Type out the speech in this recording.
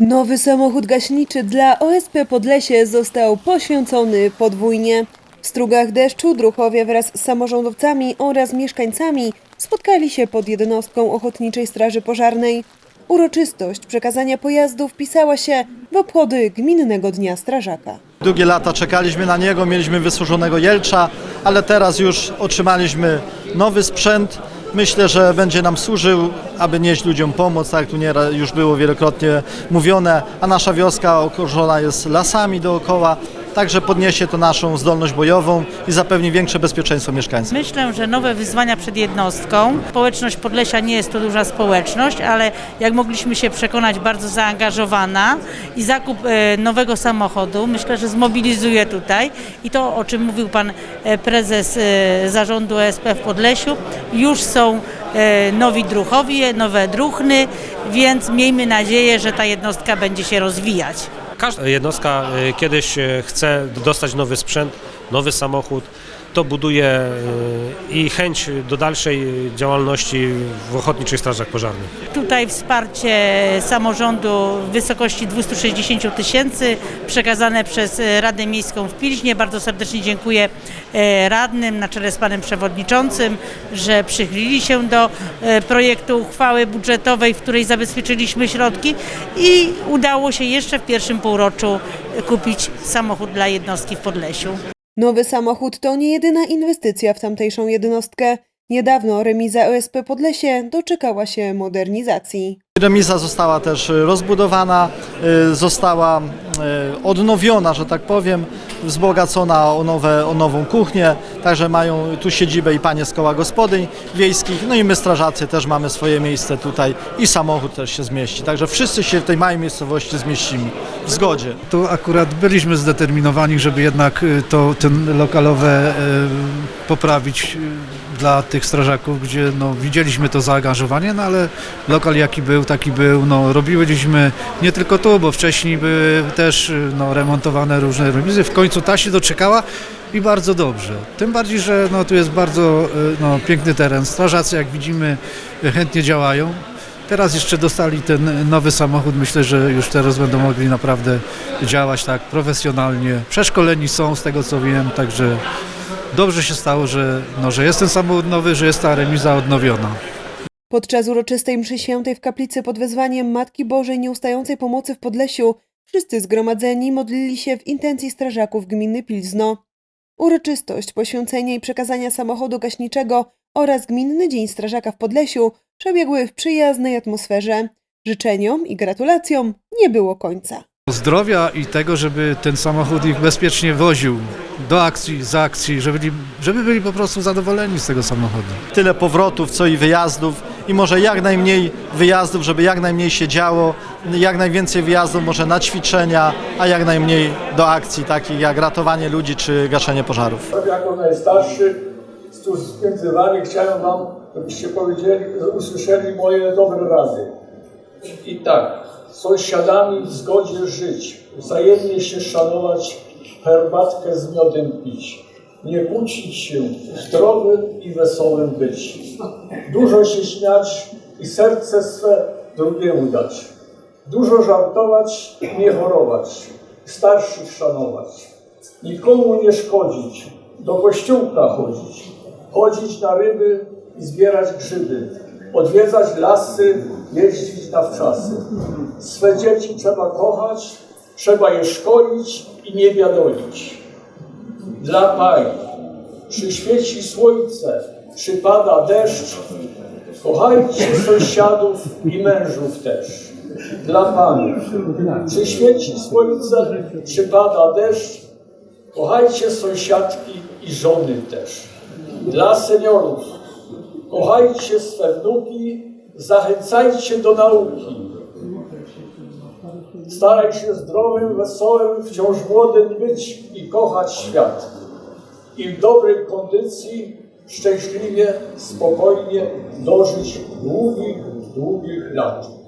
Nowy samochód gaśniczy dla OSP Podlesie został poświęcony podwójnie. W strugach deszczu druchowie wraz z samorządowcami oraz mieszkańcami spotkali się pod jednostką Ochotniczej Straży Pożarnej. Uroczystość przekazania pojazdu wpisała się w obchody Gminnego Dnia Strażaka. Długie lata czekaliśmy na niego, mieliśmy wysłużonego Jelcza, ale teraz już otrzymaliśmy nowy sprzęt. Myślę, że będzie nam służył, aby nieść ludziom pomoc, tak jak tu już było wielokrotnie mówione, a nasza wioska okrużona jest lasami dookoła, także podniesie to naszą zdolność bojową i zapewni większe bezpieczeństwo mieszkańcom. Myślę, że nowe wyzwania przed jednostką. Społeczność Podlesia nie jest to duża społeczność, ale jak mogliśmy się przekonać, bardzo zaangażowana i zakup e, nowego samochodu myślę, że zmobilizuje tutaj i to, o czym mówił pan e, prezes e, zarządu ESP w Podlesiu, już są nowi druchowie, nowe druchny, więc miejmy nadzieję, że ta jednostka będzie się rozwijać. Każda jednostka y, kiedyś y, chce dostać nowy sprzęt, nowy samochód. To buduje y, i chęć do dalszej działalności w Ochotniczych Strażach Pożarnych. Tutaj wsparcie samorządu w wysokości 260 tysięcy przekazane przez e, Radę Miejską w Pilźnie. Bardzo serdecznie dziękuję e, radnym na czele z panem przewodniczącym, że przychylili się do projektu uchwały budżetowej, w której zabezpieczyliśmy środki i udało się jeszcze w pierwszym półroczu kupić samochód dla jednostki w Podlesiu. Nowy samochód to nie jedyna inwestycja w tamtejszą jednostkę. Niedawno remiza OSP Podlesie doczekała się modernizacji. Remiza została też rozbudowana, y, została y, odnowiona, że tak powiem, wzbogacona o, nowe, o nową kuchnię, także mają tu siedzibę i panie z koła gospodyń wiejskich, no i my strażacy też mamy swoje miejsce tutaj i samochód też się zmieści, także wszyscy się w tej małej miejscowości zmieścimy w zgodzie. Tu akurat byliśmy zdeterminowani, żeby jednak y, to, ten lokalowe y, poprawić y, dla tych strażaków, gdzie no, widzieliśmy to zaangażowanie, no ale lokal jaki był, taki był. No, robiliśmy nie tylko tu, bo wcześniej były też no, remontowane różne remizy. W końcu ta się doczekała i bardzo dobrze. Tym bardziej, że no, tu jest bardzo y, no, piękny teren. Strażacy, jak widzimy, chętnie działają. Teraz jeszcze dostali ten nowy samochód. Myślę, że już teraz będą mogli naprawdę działać tak profesjonalnie. Przeszkoleni są z tego co wiem, także dobrze się stało, że, no, że jest ten samochód nowy, że jest ta remiza odnowiona. Podczas uroczystej mszy świętej w kaplicy pod wezwaniem Matki Bożej Nieustającej Pomocy w Podlesiu wszyscy zgromadzeni modlili się w intencji strażaków gminy Pilzno. Uroczystość poświęcenia i przekazania samochodu gaśniczego oraz Gminny Dzień Strażaka w Podlesiu przebiegły w przyjaznej atmosferze. Życzeniom i gratulacjom nie było końca. Zdrowia i tego, żeby ten samochód ich bezpiecznie woził do akcji, z akcji, żeby byli, żeby byli po prostu zadowoleni z tego samochodu. Tyle powrotów, co i wyjazdów i może jak najmniej wyjazdów, żeby jak najmniej się działo, jak najwięcej wyjazdów może na ćwiczenia, a jak najmniej do akcji takich jak ratowanie ludzi czy gaszenie pożarów. Jako najstarszy tu między wami chciałem wam, żebyście powiedzieli, usłyszeli moje dobre rady. I tak, sąsiadami w zgodzie żyć, wzajemnie się szanować, herbatkę z miodem pić, nie kłócić się, zdrowym i wesołym być, dużo się śmiać i serce swe drugiemu dać, dużo żartować nie chorować, starszych szanować, nikomu nie szkodzić, do kościółka chodzić, chodzić na ryby i zbierać grzyby, odwiedzać lasy, jeździć na wczasy. Swe dzieci trzeba kochać, trzeba je szkolić i nie biadolić. Dla pań przyświeci słońce, przypada deszcz, kochajcie sąsiadów i mężów też. Dla pań przyświeci słońce, przypada deszcz, Kochajcie sąsiadki i żony też. Dla seniorów, kochajcie swe wnuki, zachęcajcie do nauki. Staraj się zdrowym, wesołym, wciąż młodym być i kochać świat. I w dobrej kondycji, szczęśliwie, spokojnie dożyć długich, długich lat.